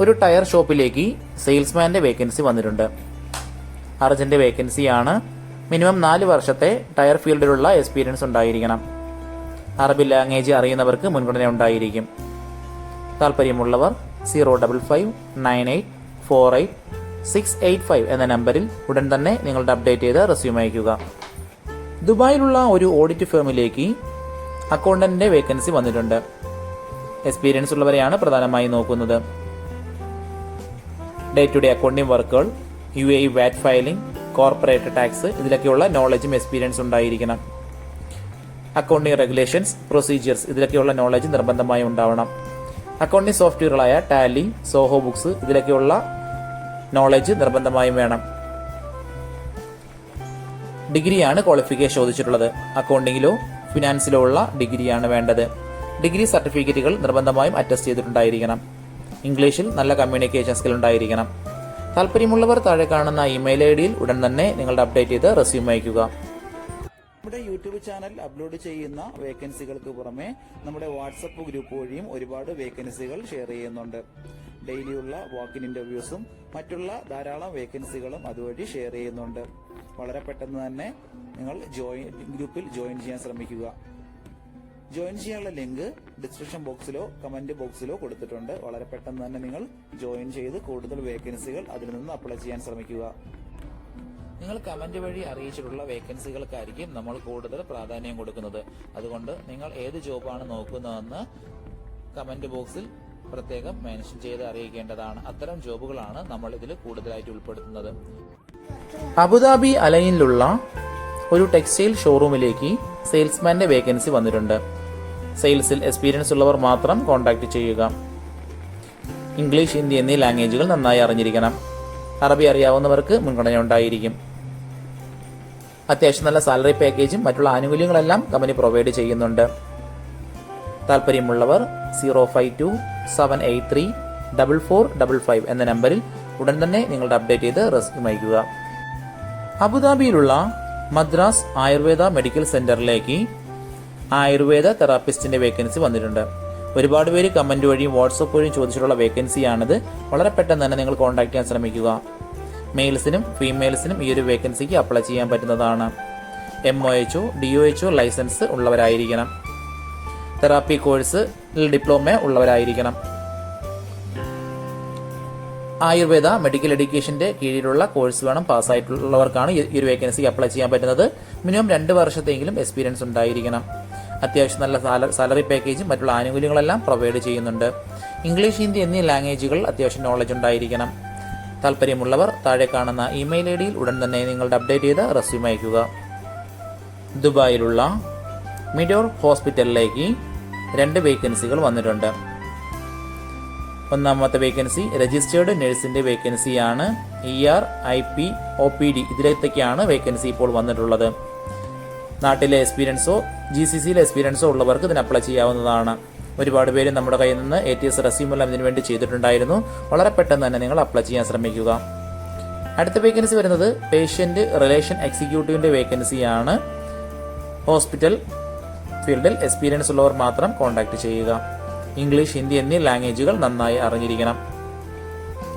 ഒരു ടയർ ഷോപ്പിലേക്ക് സെയിൽസ്മാന്റെ വേക്കൻസി വന്നിട്ടുണ്ട്. അർജന്റ് വേക്കൻസിയാണ് മിനിമം നാല് വർഷത്തെ ടയർ ഫീൽഡിലുള്ള എക്സ്പീരിയൻസ് ഉണ്ടായിരിക്കണം. അറബി ലാംഗ്വേജ് അറിയുന്നവർക്ക് മുൻഗണന ഉണ്ടായിരിക്കും. താല്പര്യമുള്ളവർ zero double five nine eight four eight six eight five എന്ന നമ്പറിൽ ഉടൻ തന്നെ നിങ്ങളുടെ അപ്ഡേറ്റ് ചെയ്ത് റെസ്യൂം അയക്കുക ദുബായിലുള്ള ഒരു ഓഡിറ്റ് ഫേമിലേക്ക് അക്കൗണ്ടന്റിന്റെ വേക്കൻസി വന്നിട്ടുണ്ട്. എക്സ്പീരിയൻസ് ഉള്ളവരെയാണ് പ്രധാനമായി നോക്കുന്നത്. ഡേ ടു ഡേ അക്കൗണ്ടിങ് വർക്കുകൾ U A VAT filing corporate tax ഇതിലൊക്കെയുള്ള നോളജും എക്സ്പീരിയൻസ് ഉണ്ടായിരിക്കണം. അക്കൗണ്ടിംഗ് റെഗുലേഷൻസ് പ്രൊസീജിയേഴ്സ് ഇതിലൊക്കെയുള്ള നോളജ് നിർബന്ധമായി ഉണ്ടാവണം. അക്കൗണ്ടിംഗ് സോഫ്റ്റ്വെയറുകളായ ടാലി സോഹോ ബുക്സ് ഇതിലൊക്കെയുള്ള നോളജ് നിർബന്ധമായും വേണം. ഡിഗ്രിയാണ് ക്വാളിഫിക്കേഷൻ ചോദിച്ചിട്ടുള്ളത്. അക്കൗണ്ടിങ്ങിലോ ഫിനാൻസിലോ ഉള്ള ഡിഗ്രിയാണ് വേണ്ടത്. ഡിഗ്രി സർട്ടിഫിക്കറ്റുകൾ നിർബന്ധമായും അറ്റസ്റ്റ് ചെയ്തിട്ടുണ്ടായിരിക്കണം. ഇംഗ്ലീഷിൽ നല്ല കമ്മ്യൂണിക്കേഷൻ സ്കിൽ ഉണ്ടായിരിക്കണം. താല്പര്യമുള്ളവർ താഴെ കാണുന്ന ഇമെയിൽ ഐ ഡിയിൽ ഉടൻ തന്നെ നിങ്ങളുടെ അപ്ഡേറ്റ് ചെയ്ത് റെസ്യൂം അയക്കുക നമ്മുടെ യൂട്യൂബ് ചാനൽ അപ്ലോഡ് ചെയ്യുന്ന വേക്കൻസികൾക്ക് പുറമെ നമ്മുടെ വാട്സപ്പ് ഗ്രൂപ്പ് വഴിയും ഒരുപാട് വേക്കൻസികൾ ഷെയർ ചെയ്യുന്നുണ്ട്. ഡെയിലിയുള്ള വാക്കിൻ ഇന്റർവ്യൂസും മറ്റുള്ള ധാരാളം വേക്കൻസികളും അതുവഴി ഷെയർ ചെയ്യുന്നുണ്ട്. വളരെ പെട്ടെന്ന് തന്നെ നിങ്ങൾ ജോയിൻ ഗ്രൂപ്പിൽ ജോയിൻ ചെയ്യാൻ ശ്രമിക്കുക. ജോയിൻ ചെയ്യാനുള്ള ലിങ്ക് ഡിസ്ക്രിപ്ഷൻ ബോക്സിലോ കമന്റ് ബോക്സിലോ കൊടുത്തിട്ടുണ്ട്. വളരെ പെട്ടെന്ന് തന്നെ നിങ്ങൾ ജോയിൻ ചെയ്ത് കൂടുതൽ വേക്കൻസികൾ അതിൽ നിന്ന് അപ്ലൈ ചെയ്യാൻ ശ്രമിക്കുക. നിങ്ങൾ കമന്റ് വഴി അറിയിച്ചിട്ടുള്ള വേക്കൻസികൾക്കായിരിക്കും നമ്മൾ കൂടുതൽ പ്രാധാന്യം കൊടുക്കുന്നത്. അതുകൊണ്ട് നിങ്ങൾ ഏത് ജോബാണ് നോക്കുന്നതെന്ന് കമന്റ് ബോക്സിൽ പ്രത്യേകം മെൻഷൻ ചെയ്ത് അറിയിക്കേണ്ടതാണ്. അത്തരം ജോബുകളാണ് നമ്മൾ ഇതിൽ കൂടുതലായിട്ട് ഉൾപ്പെടുത്തുന്നത്. അബുദാബി അലൈനിലുള്ള ഒരു ടെക്സ്റ്റൈൽ ഷോറൂമിലേക്ക് സെയിൽസ്മാന്റെ വേക്കൻസി വന്നിട്ടുണ്ട്. സെയിൽസിൽ എക്സ്പീരിയൻസ് ഉള്ളവർ മാത്രം കോൺടാക്റ്റ് ചെയ്യുക. ഇംഗ്ലീഷ് ഹിന്ദി എന്നീ ലാംഗ്വേജുകൾ നന്നായി അറിഞ്ഞിരിക്കണം. അറബി അറിയാവുന്നവർക്ക് മുൻഗണന ഉണ്ടായിരിക്കും. അത്യാവശ്യം നല്ല സാലറി പാക്കേജും മറ്റുള്ള ആനുകൂല്യങ്ങളെല്ലാം കമ്പനി പ്രൊവൈഡ് ചെയ്യുന്നുണ്ട്. താല്പര്യമുള്ളവർ zero five two seven eight three double four double five എന്ന നമ്പറിൽ ഉടൻ തന്നെ നിങ്ങളുടെ അപ്ഡേറ്റ് ചെയ്ത് റെസ്ക്യൂ അയക്കുക അബുദാബിയിലുള്ള മദ്രാസ് ആയുർവേദ മെഡിക്കൽ സെന്ററിലേക്ക് ആയുർവേദ തെറാപ്പിസ്റ്റിന്റെ വേക്കൻസി വന്നിട്ടുണ്ട്. ഒരുപാട് പേര് കമന്റ് വഴിയും വാട്സപ്പ് വഴിയും ചോദിച്ചിട്ടുള്ള വേക്കൻസിയാണിത്. വളരെ പെട്ടെന്ന് തന്നെ നിങ്ങൾ കോൺടാക്ട് ചെയ്യാൻ ശ്രമിക്കുക. മെയിൽസിനും ഫീമെയിൽസിനും ഈ ഒരു വേക്കൻസിക്ക് അപ്ലൈ ചെയ്യാൻ പറ്റുന്നതാണ്. M O H D O H license ഉള്ളവരായിരിക്കണം. Therapy course diploma ഉള്ളവരായിരിക്കണം. ആയുർവേദ മെഡിക്കൽ എഡ്യൂക്കേഷന്റെ കീഴിലുള്ള കോഴ്സ് വേണം പാസ്സായിട്ടുള്ളവർക്കാണ് ഈ ഒരു വേക്കൻസിക്ക് അപ്ലൈ ചെയ്യാൻ പറ്റുന്നത്. മിനിമം രണ്ട് വർഷത്തെങ്കിലും എക്സ്പീരിയൻസ് ഉണ്ടായിരിക്കണം. അത്യാവശ്യം നല്ല സാലറി പാക്കേജും മറ്റുള്ള ആനുകൂല്യങ്ങളെല്ലാം പ്രൊവൈഡ് ചെയ്യുന്നുണ്ട്. ഇംഗ്ലീഷ് ഹിന്ദി എന്നീ ലാംഗ്വേജുകൾ അത്യാവശ്യം നോളജ് ഉണ്ടായിരിക്കണം. താല്പര്യമുള്ളവർ താഴെ കാണുന്ന ഇമെയിൽ ഐ ഡിയിൽ ഉടൻ തന്നെ നിങ്ങളുടെ അപ്ഡേറ്റ് ചെയ്ത് റെസ്യൂം അയക്കുക. ദുബായിലുള്ള മിഡോർ ഹോസ്പിറ്റലിലേക്ക് രണ്ട് വേക്കൻസികൾ വന്നിട്ടുണ്ട്. ഒന്നാമത്തെ വേക്കൻസി രജിസ്റ്റേർഡ് നഴ്സിന്റെ വേക്കൻസിയാണ് E R I P O P D ഇതിലേക്കൊക്കെയാണ് vacancy ഇപ്പോൾ വന്നിട്ടുള്ളത്. നാട്ടിലെ എക്സ്പീരിയൻസോ ജി സി സിയിലെ എക്സ്പീരിയൻസോ ഉള്ളവർക്ക് ഇതിന് അപ്ലൈ ചെയ്യാവുന്നതാണ്. ഒരുപാട് പേര് നമ്മുടെ കയ്യിൽ നിന്ന് എ ടി എസ് റെസ്യൂമെല്ലാം ഇതിനു വേണ്ടി ചെയ്തിട്ടുണ്ടായിരുന്നു. വളരെ പെട്ടെന്ന് തന്നെ നിങ്ങൾ അപ്ലൈ ചെയ്യാൻ ശ്രമിക്കുക. അടുത്ത വേക്കൻസി വരുന്നത് പേഷ്യന്റ് റിലേഷൻ എക്സിക്യൂട്ടീവിന്റെ വേക്കൻസിയാണ് ഹോസ്പിറ്റൽ ഫീൽഡിൽ എക്സ്പീരിയൻസ് ഉള്ളവർ മാത്രം കോൺടാക്ട് ചെയ്യുക. ഇംഗ്ലീഷ് ഹിന്ദി എന്നീ ലാംഗ്വേജുകൾ നന്നായി അറിഞ്ഞിരിക്കണം.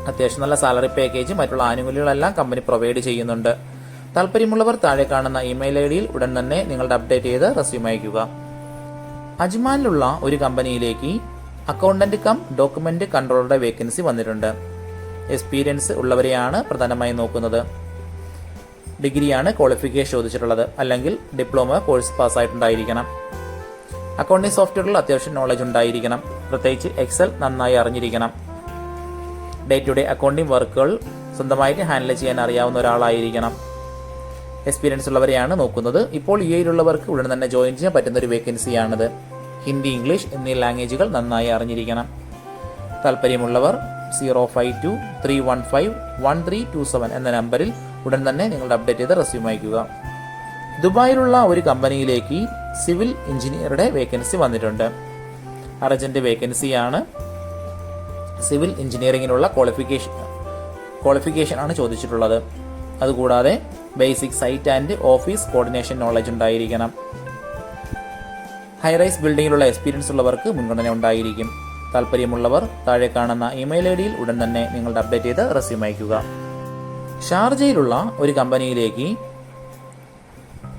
അത്യാവശ്യം നല്ല സാലറി പാക്കേജും മറ്റുള്ള ആനുകൂല്യങ്ങളെല്ലാം കമ്പനി പ്രൊവൈഡ് ചെയ്യുന്നുണ്ട്. താല്പര്യമുള്ളവർ താഴെ കാണുന്ന ഇമെയിൽ ഐ ഡിയിൽ ഉടൻ തന്നെ നിങ്ങളുടെ അപ്ഡേറ്റ് ചെയ്ത് റെസ്യൂം അയക്കുക അജ്മാനിലുള്ള ഒരു കമ്പനിയിലേക്ക് അക്കൗണ്ടന്റ് കം ഡോക്യുമെന്റ് കൺട്രോളറുടെ വേക്കൻസി വന്നിട്ടുണ്ട്. എക്സ്പീരിയൻസ് ഉള്ളവരെയാണ് പ്രധാനമായും നോക്കുന്നത്. ഡിഗ്രിയാണ് ക്വാളിഫിക്കേഷൻ ചോദിച്ചിട്ടുള്ളത്. അല്ലെങ്കിൽ ഡിപ്ലോമ കോഴ്സ് പാസ്സായിട്ടുണ്ടായിരിക്കണം. അക്കൗണ്ടിംഗ് സോഫ്റ്റ്വെയറിൽ അത്യാവശ്യം നോളജ് ഉണ്ടായിരിക്കണം. പ്രത്യേകിച്ച് എക്സൽ നന്നായി അറിഞ്ഞിരിക്കണം. ഡേ ടു ഡേ അക്കൗണ്ടിംഗ് വർക്കുകൾ സ്വന്തമായിട്ട് ഹാൻഡിൽ ചെയ്യാൻ അറിയാവുന്ന ഒരാളായിരിക്കണം. എക്സ്പീരിയൻസ് ഉള്ളവരെയാണ് നോക്കുന്നത്. ഇപ്പോൾ യു എയിലുള്ളവർക്ക് ഉടൻ തന്നെ ജോയിൻ ചെയ്യാൻ പറ്റുന്ന ഒരു വേക്കൻസിയാണിത് ഹിന്ദി ഇംഗ്ലീഷ് എന്നീ ലാംഗ്വേജുകൾ നന്നായി അറിഞ്ഞിരിക്കണം. താല്പര്യമുള്ളവർ zero five two three one five one three two seven എന്ന നമ്പറിൽ ഉടൻ തന്നെ നിങ്ങളുടെ അപ്ഡേറ്റ് ചെയ്ത് റെസ്യൂം അയക്കുക. ദുബായിലുള്ള ഒരു കമ്പനിയിലേക്ക് സിവിൽ എഞ്ചിനീയറുടെ വേക്കൻസി വന്നിട്ടുണ്ട്. അർജന്റ് വേക്കൻസിയാണ് സിവിൽ എഞ്ചിനീയറിംഗിനുള്ള ക്വാളിഫിക്കേഷൻ ക്വാളിഫിക്കേഷൻ ആണ് ചോദിച്ചിട്ടുള്ളത്. അതുകൂടാതെ basic site and office coordination knowledge ഉണ്ടായിരിക്കണം. ഹൈറൈസ് ബിൽഡിങ്ങിലുള്ള എക്സ്പീരിയൻസ് ഉള്ളവർക്ക് മുൻഗണന ഉണ്ടായിരിക്കും. താല്പര്യമുള്ളവർ താഴെ കാണുന്ന ഇമെയിൽ ഐ ഡിയിൽ ഉടൻ തന്നെ നിങ്ങളുടെ അപ്ഡേറ്റ് ചെയ്ത് റെസ്യൂം അയക്കുക ഷാർജയിലുള്ള ഒരു കമ്പനിയിലേക്ക്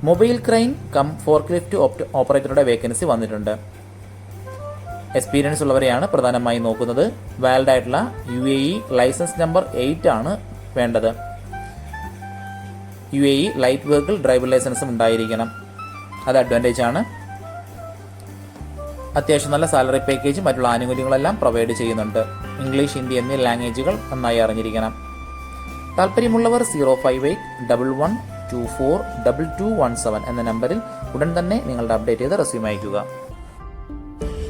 മൊബൈൽ ക്രൈൻ കം ഫോർക്ലിഫ്റ്റ് ഓപ്പറേറ്ററുടെ വേക്കൻസി വന്നിട്ടുണ്ട്. എക്സ്പീരിയൻസ് ഉള്ളവരെയാണ് പ്രധാനമായും നോക്കുന്നത്. വാലിഡ് ആയിട്ടുള്ള U A E licence number eight ആണ് വേണ്ടത്. U A E light vehicle driving ലൈസൻസും ഉണ്ടായിരിക്കണം. അത് അഡ്വാന്റേജ് ആണ്. അത്യാവശ്യം നല്ല സാലറി പാക്കേജും മറ്റുള്ള ആനുകൂല്യങ്ങളെല്ലാം പ്രൊവൈഡ് ചെയ്യുന്നുണ്ട്. ഇംഗ്ലീഷ് ഹിന്ദി എന്നീ ലാംഗ്വേജുകൾ നന്നായി അറിഞ്ഞിരിക്കണം. താല്പര്യമുള്ളവർ zero five eight double one two four double two one seven എന്ന നമ്പറിൽ ഉടൻ തന്നെ നിങ്ങളുടെ അപ്ഡേറ്റ് ചെയ്ത് റെസ്യൂം അയക്കുക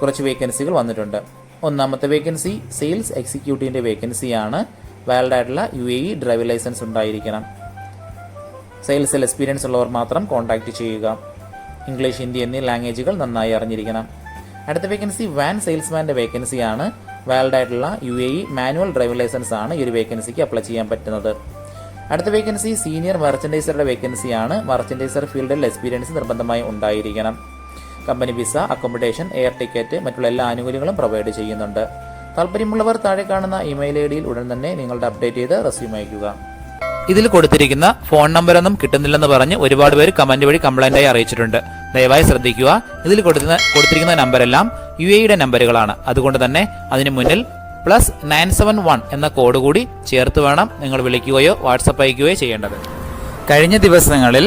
കുറച്ച് വേക്കൻസികൾ വന്നിട്ടുണ്ട്. ഒന്നാമത്തെ വേക്കൻസി സെയിൽസ് എക്സിക്യൂട്ടീവിന്റെ വേക്കൻസിയാണ് വാലിഡ് ആയിട്ടുള്ള U A E driving licence ഉണ്ടായിരിക്കണം. സെയിൽസിൽ എക്സ്പീരിയൻസ് ഉള്ളവർ മാത്രം കോൺടാക്ട് ചെയ്യുക. ഇംഗ്ലീഷ് ഹിന്ദി എന്നീ ലാംഗ്വേജുകൾ നന്നായി അറിഞ്ഞിരിക്കണം. അടുത്ത വേക്കൻസി വാൻ സെയിൽസ്മാന്റെ വേക്കൻസിയാണ് വാലിഡ് ആയിട്ടുള്ള U A E manual driving licence ആണ് ഈ ഒരു വേക്കൻസിക്ക് അപ്ലൈ ചെയ്യാൻ പറ്റുന്നത്. അടുത്ത വേക്കൻസി സീനിയർ മെർച്ചൻഡൈസറുടെ വേക്കൻസിയാണ് മെർച്ചൻഡൈസർ ഫീൽഡിൽ എക്സ്പീരിയൻസ് നിർബന്ധമായി ഉണ്ടായിരിക്കണം. Company visa accommodation air ticket മറ്റുള്ള എല്ലാ ആനുകൂല്യങ്ങളും പ്രൊവൈഡ് ചെയ്യുന്നുണ്ട്. താല്പര്യമുള്ളവർ താഴെ കാണുന്ന ഇമെയിൽ ഐ ഡിയിൽ ഉടൻ തന്നെ നിങ്ങളുടെ അപ്ഡേറ്റ് ചെയ്ത് റെസ്യൂം അയക്കുക ഇതിൽ കൊടുത്തിരിക്കുന്ന ഫോൺ നമ്പറൊന്നും കിട്ടുന്നില്ലെന്ന് പറഞ്ഞ് ഒരുപാട് പേര് കമന്റ് വഴി കംപ്ലൈന്റ് ആയി അറിയിച്ചിട്ടുണ്ട്. ദയവായി ശ്രദ്ധിക്കുക. ഇതിൽ കൊടുക്കുന്ന കൊടുത്തിരിക്കുന്ന നമ്പരെല്ലാം യു എയുടെ നമ്പറുകളാണ് അതുകൊണ്ട് തന്നെ അതിന് മുന്നിൽ പ്ലസ് നയൻ സെവൻ വൺ എന്ന കോഡ് കൂടി ചേർത്ത് വേണം നിങ്ങൾ വിളിക്കുകയോ വാട്സപ്പ് അയക്കുകയോ ചെയ്യേണ്ടത്. കഴിഞ്ഞ ദിവസങ്ങളിൽ